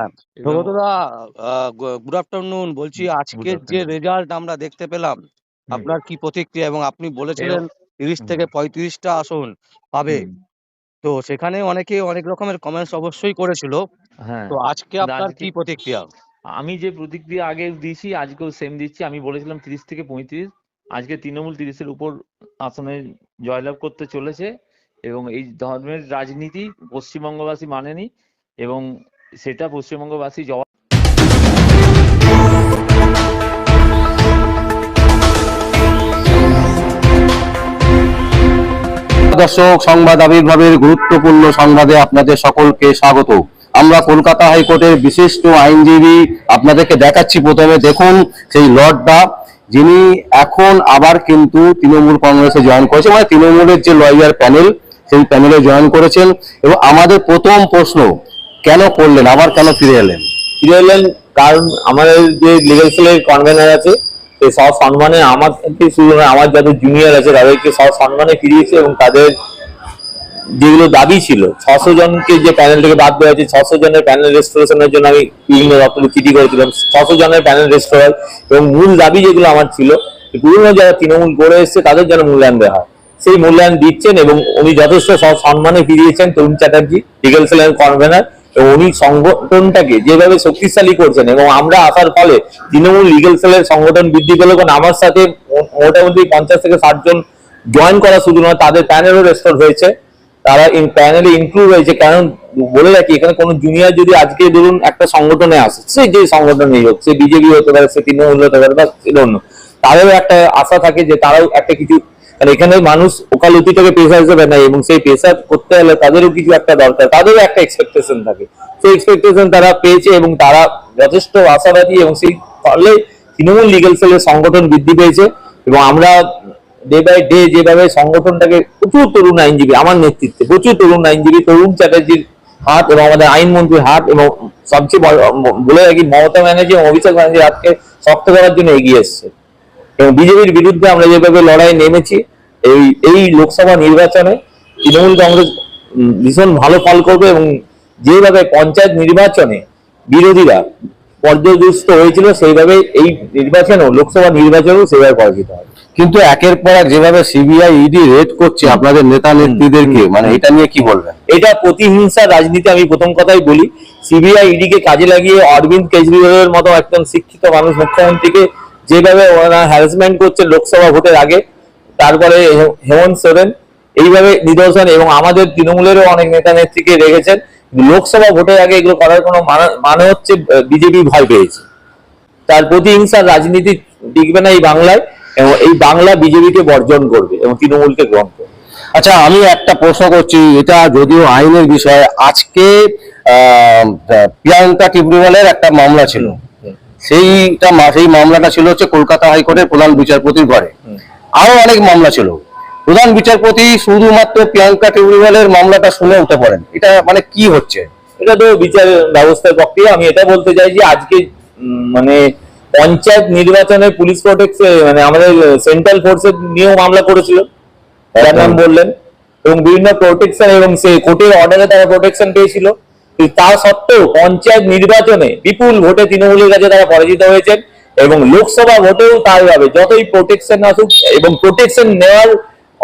হ্যাঁ সৌগতদা good afternoon বলছি। আজকের যে রেজাল্ট আমরা দেখতে পেলাম আপনার কি প্রতিক্রিয়া? এবং আপনি বলেছিলেন তিরিশ থেকে পঁয়ত্রিশটা আসন পাবে। তো সেখানে অনেকে অনেক রকমের কমেন্টস অবশ্যই করেছিল। হ্যাঁ। তো আজকে আপনার কি প্রতিক্রিয়া? আমি যে প্রতিক্রিয়া আগে দিয়েছি আজকেও সেম দিচ্ছি। আমি বলেছিলাম তিরিশ থেকে পঁয়ত্রিশ। আজকে তৃণমূল তিরিশের উপর আসনে জয়লাভ করতে চলেছে। এবং এই ধর্মের রাজনীতি পশ্চিমবঙ্গবাসী মানেনি। এবং সেটা পশ্চিমবঙ্গবাসী জবাব দর্শক, সংবাদ আবির্ভাবের গুরুত্বপূর্ণ সংবাদে আপনাদের সকলকে স্বাগত। আমরা কলকাতা হাইকোর্টের বিশিষ্ট আইনজীবী আপনাদেরকে দেখাচ্ছি প্রথমে। দেখুন, সেই লর্ডটা, যিনি এখন আবার কিন্তু তৃণমূল কংগ্রেসে জয়েন করেছে মানে তৃণমূলের যে লয়ার প্যানেল সেই প্যানেলে জয়েন করেছেন। এবং আমাদের প্রথম প্রশ্ন কেন করলেন? আবার কেন ফিরে এলেন? ফিরে এলেন কারণ আমাদের যে লিগাল সেলের কনভেনার আছে, সে সব সম্মানে আমাকে শুধু নয় আমার যাদের জুনিয়র আছে, তাদেরকে সব সম্মানে ফিরিয়েছে এবং তাদের যেগুলো দাবি ছিল, ছশো জনকে যে প্যানেল থেকে বাদ দেওয়া হয়েছে, ছশো জনের প্যানেল রেস্টোরেশনের জন্য আমি বিভিন্ন দপ্তরে চিঠি করেছিলাম, ছশো জনের প্যানেল রেস্টোর এবং মূল দাবি যেগুলো আমার ছিল পুরনো যারা তৃণমূল করে এসছে, তাদের যেন মূল্যায়ন দেওয়া হয়। সেই মূল্যায়ন দিচ্ছেন এবং উনি যথেষ্ট সব সম্মানে ফিরিয়েছেন তরুণ চ্যাটার্জি লিগাল সেলের কনভেনার উনি সংগঠনটাকে যেভাবে শক্তিশালী করছেন এবং আমরা আসার ফলে তৃণমূল লিগেল সেলের সংগঠন বৃদ্ধি পেল কারণ আমার সাথে মোটামুটি পঞ্চাশ থেকে ষাট জন জয়েন করা শুধু নয়, তাদের প্যানেলও রেস্টোর হয়েছে। তারা প্যানেলে ইনক্লুড হয়েছে। কারণ বলে রাখি, এখানে কোনো জুনিয়র যদি আজকে ধরুন একটা সংগঠনে আসে, সে যে সংগঠনেই হোক, সে বিজেপি হতে পারে, সে তৃণমূল হতে পারে বা তাদেরও একটা আশা থাকে যে তারাও একটা কিছু কারণ এখানে মানুষ ওকালতি থেকে পেশা হিসেবে নেয় এবং সেই পেশা করতে হলে তাদেরও কিছু একটা দরকার, তাদেরও একটা এক্সপেকটেশন থাকে। সেই এক্সপেকটেশন তারা পেয়েছে এবং তারা যথেষ্ট আশাবাদী এবং সেই ফলে তৃণমূল লিগেল সেলের সংগঠন বৃদ্ধি পেয়েছে এবং আমরা ডে বাই ডে যেভাবে সংগঠনটাকে প্রচুর তরুণ আইনজীবী, আমার নেতৃত্বে প্রচুর তরুণ আইনজীবী, তরুণ চ্যাটার্জির হাত এবং আমাদের আইনমন্ত্রীর হাত এবং সবচেয়ে বলে রাখি মমতা ব্যানার্জি এবং অভিষেক ব্যানার্জির হাতকে শক্ত করার জন্য এগিয়ে এসছে। এবং বিজেপির বিরুদ্ধে আমরা যেভাবে লড়াই নেমেছি এই এই লোকসভা নির্বাচনে তৃণমূল কংগ্রেস ভীষণ ভালো ফল করবে এবং যেভাবে পঞ্চায়েত নির্বাচনে বিরোধীরা পর্যদুস্ত হয়েছিল সেইভাবে এই নির্বাচনেও লোকসভা নির্বাচনেও সেভাবে পরাজিত হবে কিন্তু একের পর এক যেভাবে সিবিআই ইডি রেড করছে আপনাদের নেতা নেত্রীদেরকে মানে এটা নিয়ে কি বলবেন? এটা প্রতিহিংসার রাজনীতি আমি প্রথম কথাই বলি। সিবিআই ইডিকে কাজে লাগিয়ে অরবিন্দ কেজরিওয়ালের মতো একজন শিক্ষিত মানুষ মুখ্যমন্ত্রীকে যেভাবে ওনারা হ্যারাসমেন্ট করছে লোকসভা ভোটের আগে তারপরে হেমন্ত সোরেন এইভাবে নিদর্শন এবং আমাদের তৃণমূলেরও অনেক নেতা নেত্রীকে রেখেছেন। লোকসভা ভোটের আগে এগুলো করার কোনো মানে- মানে হচ্ছে বিজেপি ভয় পেয়েছে। তার প্রতিহিংসার রাজনীতি টিকবে না এই বাংলায় এবং এই বাংলা বিজেপিকে বর্জন করবে এবং তৃণমূলকে গ্রহণ করবে। আচ্ছা আমি একটা প্রশ্ন করছি এটা যদিও আইনের বিষয় আজকে প্রিয়াঙ্কা টিবরিওয়ালের একটা মামলা ছিল। সেইটা সেই মামলাটা ছিল হচ্ছে কলকাতা হাইকোর্টের প্রধান বিচারপতির ঘরে। আরও অনেক মামলা ছিল। প্রধান বিচারপতি শুধুমাত্র প্রিয়াঙ্কা টিবরিওয়ালের মামলাটা শুনে উঠে পড়েন। এটা মানে কি হচ্ছে? এটা তো বিচার ব্যবস্থার পক্ষে আমি এটা বলতে চাই যে আজকে মানে পঞ্চায়েত নির্বাচনে পুলিশ প্রোটেকশন মানে আমাদের সেন্ট্রাল ফোর্সের নিয়েও মামলা করেছিল। নাম বললেন। এবং বিভিন্ন প্রোটেকশন এবং সে কোর্টের অর্ডারে তারা প্রোটেকশন পেয়েছিল। তা সত্ত্বেও পঞ্চায়েত নির্বাচনে বিপুল ভোটে তৃণমূলের কাছে তারা পরাজিত হয়েছেন। এবং লোকসভা ভোটেও তাই হবে। যতই প্রোটেকশন আসুক এবং প্রোটেকশন নেওয়ার,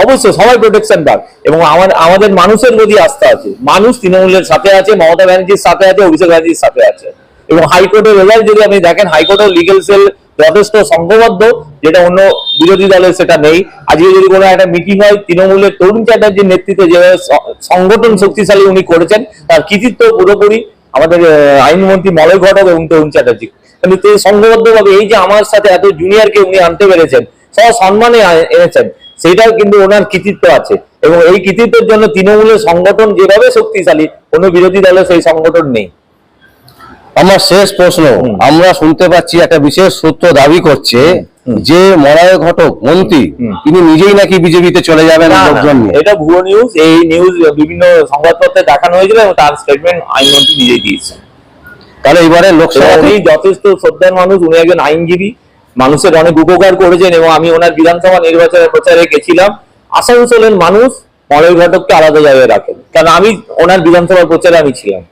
অবশ্যই সবাই প্রোটেকশন পাক। এবং আমার, আমাদের মানুষের প্রতি আস্থা আছে। মানুষ তৃণমূলের সাথে আছে, মমতা ব্যানার্জির সাথে আছে, অভিষেক ব্যানার্জির সাথে আছে। এবং হাইকোর্টের রেজাল্ট যদি আপনি দেখেন, হাইকোর্টের লিগেল সেল যথেষ্ট সংঘবদ্ধ, যেটা অন্য বিরোধী দলের সেটা নেই। আজকে যদি কোনো একটা মিটিং হয়, তৃণমূলের তরুণ চ্যাটার্জির নেতৃত্বে স- সংগঠন শক্তিশালী উনি করেছেন, তার কৃতিত্ব পুরোপুরি আমাদের আইনমন্ত্রী মলয় ঘটক এবং তরুণ চ্যাটার্জি কিন্তু তিনি সংঘবদ্ধভাবে এই যে আমার সাথে এত জুনিয়রকে উনি আনতে পেরেছেন সব সম্মানে এনেছেন সেটাও কিন্তু ওনার কৃতিত্ব আছে। এবং এই কৃতিত্বের জন্য তৃণমূলের সংগঠন যেভাবে শক্তিশালী কোনো বিরোধী দলের সেই সংগঠন নেই। আমার শেষ প্রশ্ন। আমরা শুনতে পাচ্ছি একটা বিশেষ সূত্র দাবি করছে যে মলয় ঘটক মন্ত্রী হুম। তিনি নিজেই নাকি বিজেপিতে চলে যাবেন লোকজন এটা ভুয়ো নিউজ এই নিউজ বিভিন্ন সংবাদপত্রে দেখানো হয়েছিল এবং তার স্টেটমেন্ট আইনমন্ত্রী নিজেই দিয়েছেন। তাহলে এবারে লোকসভা যথেষ্ট শ্রদ্ধার মানুষ উনি একজন আইনজীবী মানুষের অনেক উপকার করেছেন এবং আমি ওনার বিধানসভা নির্বাচনের প্রচারে গেছিলাম। আসানসোলের মানুষ মলয় ঘটককে আলাদা জায়গায় রাখেন। কারণ আমি ওনার বিধানসভার প্রচারে আমি ছিলাম।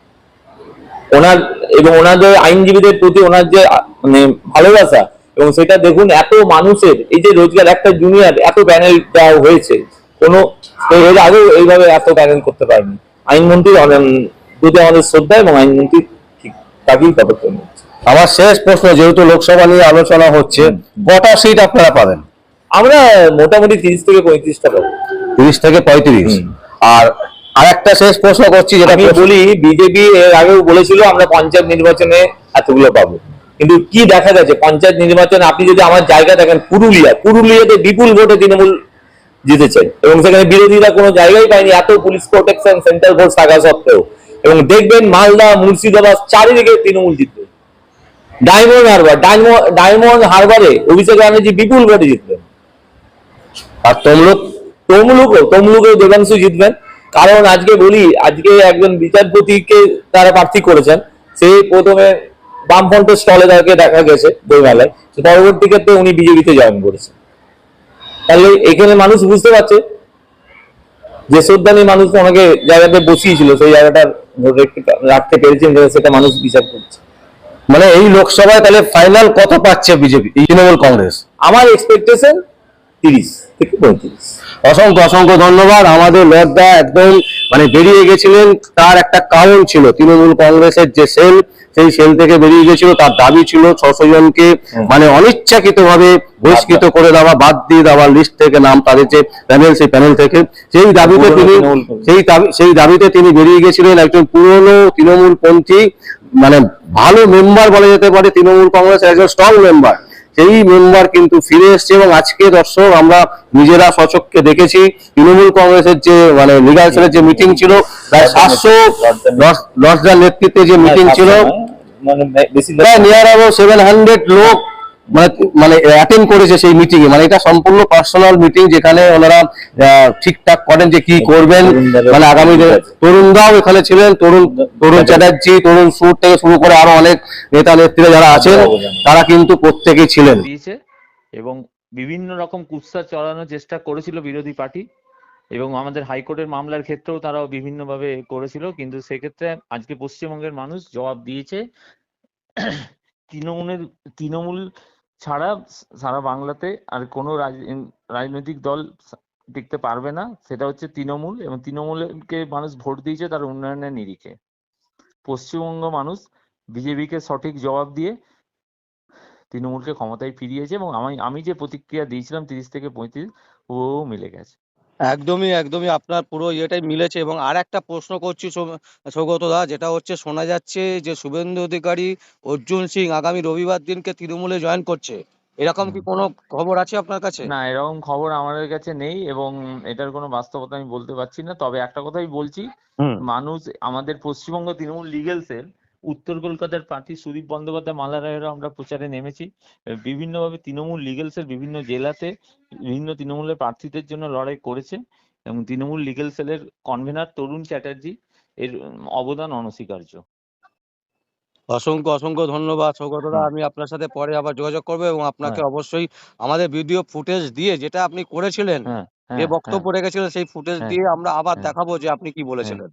ওনার এবং ওনাদের আইনজীবীদের প্রতি ওনার যে মানে ভালোবাসা এবং সেটা দেখুন এত মানুষের এই যে রোজগার একটা জুনিয়র এত প্যানেল দেওয়া হয়েছে কোনো এর আগেও এইভাবে এত প্যানেল করতে পারেনি। আইনমন্ত্রীর অনেক- প্রতি আমাদের শ্রদ্ধা এবং আইনমন্ত্রী তাকেই পদক্ষেপ নিচ্ছে আমার শেষ প্রশ্ন যেহেতু লোকসভা নিয়ে আলোচনা হচ্ছে কটা সিট আপনারা পাবেন? আমরা মোটামুটি তিরিশ থেকে পঁয়ত্রিশটা পাবো। তিরিশ থেকে পঁয়ত্রিশ? হুম। আর আরেকটা শেষ প্রশ্ন করছি যেটা আমি বলি বিজেপি এর আগেও বলেছিল আমরা পঞ্চায়েত নির্বাচনে এতগুলো পাবো। কিন্তু কি দেখা গেছে পঞ্চায়েত নির্বাচনে আপনি যদি আমার জায়গা দেখেন পুরুলিয়া পুরুলিয়াতে বিপুল ভোটে তৃণমূল জিতেছে। এবং সেখানে বিরোধীরা কোনো জায়গায় পায়নি এত পুলিশ প্রোটেকশন সেন্ট্রাল ফোর্স থাকা সত্ত্বেও। এবং দেখবেন মালদা মুর্শিদাবাদ চারিদিকে তৃণমূল জিতবে। ডায়মন্ড হারবার, ডায়মন্ড হারবারে অভিষেক ব্যানার্জি বিপুল ভোটে জিতবেন। আর তমলুক তমলুকও তমলুকেও দেবাংশু জিতবেন। কারণ আজকে বলি, আজকে একজন বিচারপতিকে তারা প্রার্থী করেছেন। সেই প্রথমে বামফ্রন্টের স্টলে তাকে দেখা গেছে বইমেলায়। পরবর্তী ক্ষেত্রে উনি বিজেপিতে জয়েন করেছেন। তাহলে এখানে মানুষ বুঝতে পারছে যে শ্রদ্ধানী মানুষ ওনাকে জায়গাতে বসিয়েছিল, সেই জায়গাটার রাখতে পেরেছেন সেটা মানুষ বিচার করছে। মানে এই লোকসভায় তাহলে ফাইনাল কত পাচ্ছে বিজেপি তৃণমূল কংগ্রেস? আমার এক্সপেকটেশন তিরিশ থেকে পঁয়ত্রিশ? অসংখ্য অসংখ্য ধন্যবাদ। আমাদের লর্দা একদম মানে বেরিয়ে গেছিলেন তার একটা কারণ ছিল তৃণমূল কংগ্রেসের যে সেল সেই সেল থেকে বেরিয়ে গেছিল তার দাবি ছিল ছশো জনকে মানে অনিচ্ছাকৃত ভাবে বহিষ্কৃত করে দেওয়া বাদ দিয়ে দেওয়া লিস্ট থেকে নাম তাদের যে প্যানেল সেই প্যানেল থেকে। সেই দাবিতে তিনি সেই দাবি সেই দাবিতে তিনি বেরিয়ে গেছিলেন একজন পুরনো তৃণমূল পন্থী মানে ভালো মেম্বার বলা যেতে পারে তৃণমূল কংগ্রেসের একজন স্ট্রং মেম্বার সেই মেম্বার কিন্তু ফিরে এসছে এবং আজকে দর্শক আমরা নিজেরা সচক্ষে দেখেছি তৃণমূল কংগ্রেসের যে মানে লিগাল সেলের যে মিটিং ছিল প্রায় সাতশো দশ নেতৃত্বে যে মিটিং ছিল মানে প্রায় নিয়ার অ্যাবাউট সেভেন হান্ড্রেড লোক মানে মানে অ্যাটেন্ড করেছে সেই মিটিং এ। মানে এটা সম্পূর্ণ পার্সোনাল মিটিং যেখানে ওনারা ঠিকঠাক করেন যে কি করবেন। মানে আগামী দিনে তরুণদাও এখানে ছিলেন তরুণ তরুণ চ্যাটার্জি তরুণ সুর থেকে শুরু করে আরও অনেক নেতা নেত্রীরা যারা আছেন তারা কিন্তু প্রত্যেকেই ছিলেন। এবং বিভিন্ন রকম কুৎসা চড়ানোর চেষ্টা করেছিল বিরোধী পার্টি এবং আমাদের হাইকোর্টের মামলার ক্ষেত্রেও তারাও বিভিন্নভাবে করেছিল। কিন্তু সেক্ষেত্রে আজকে পশ্চিমবঙ্গের মানুষ জবাব দিয়েছে তৃণমূলের তৃণমূল ছাড়া সারা বাংলাতে আর কোনো রাজ- রাজনৈতিক দল টিকতে পারবে না। সেটা হচ্ছে তৃণমূল এবং তৃণমূলকে মানুষ ভোট দিয়েছে তার উন্নয়নের নিরিখে। পশ্চিমবঙ্গ মানুষ বিজেপিকে সঠিক জবাব দিয়ে তৃণমূলকে ক্ষমতায় ফিরিয়েছে এবং আমি আমি যে প্রতিক্রিয়া দিয়েছিলাম তিরিশ থেকে পঁয়ত্রিশ, ও মিলে গেছে। একদমই একদমই আপনার পুরো ইয়েটাই মিলেছে এবং আর একটা প্রশ্ন করছি সৌগত দা যেটা হচ্ছে শোনা যাচ্ছে যে শুভেন্দু অধিকারী অর্জুন সিং আগামী রবিবার দিনকে তৃণমূলে জয়েন করছে। এরকম কি কোনো খবর আছে আপনার কাছে? না এরকম খবর আমাদের কাছে নেই এবং এটার কোনো বাস্তবতা আমি বলতে পারছি না। তবে একটা কথাই বলছি মানুষ আমাদের পশ্চিমবঙ্গ তৃণমূল লিগেল সেল উত্তর কলকাতার প্রার্থী সুদীপ বন্দ্যোপাধ্যায় মালা রায়েরও আমরা প্রচারে নেমেছি। বিভিন্নভাবে তৃণমূল লিগেল সেল বিভিন্ন জেলাতে বিভিন্ন তৃণমূলের প্রার্থীদের জন্য লড়াই করেছে এবং তৃণমূল লিগেল সেলের কনভেনার তরুণ চ্যাটার্জি এর অবদান অনস্বীকার্য। অসংখ্য অসংখ্য ধন্যবাদ সৌগত দা। আমি আপনার সাথে পরে আবার যোগাযোগ করব এবং আপনাকে হ্যাঁ। অবশ্যই আমাদের ভিডিও ফুটেজ দিয়ে যেটা আপনি করেছিলেন হ্যাঁ যে হ্যাঁ। বক্তব্য রেখেছিলেন সেই ফুটেজ দিয়ে আমরা আবার দেখাবো যে আপনি কি বলেছিলেন।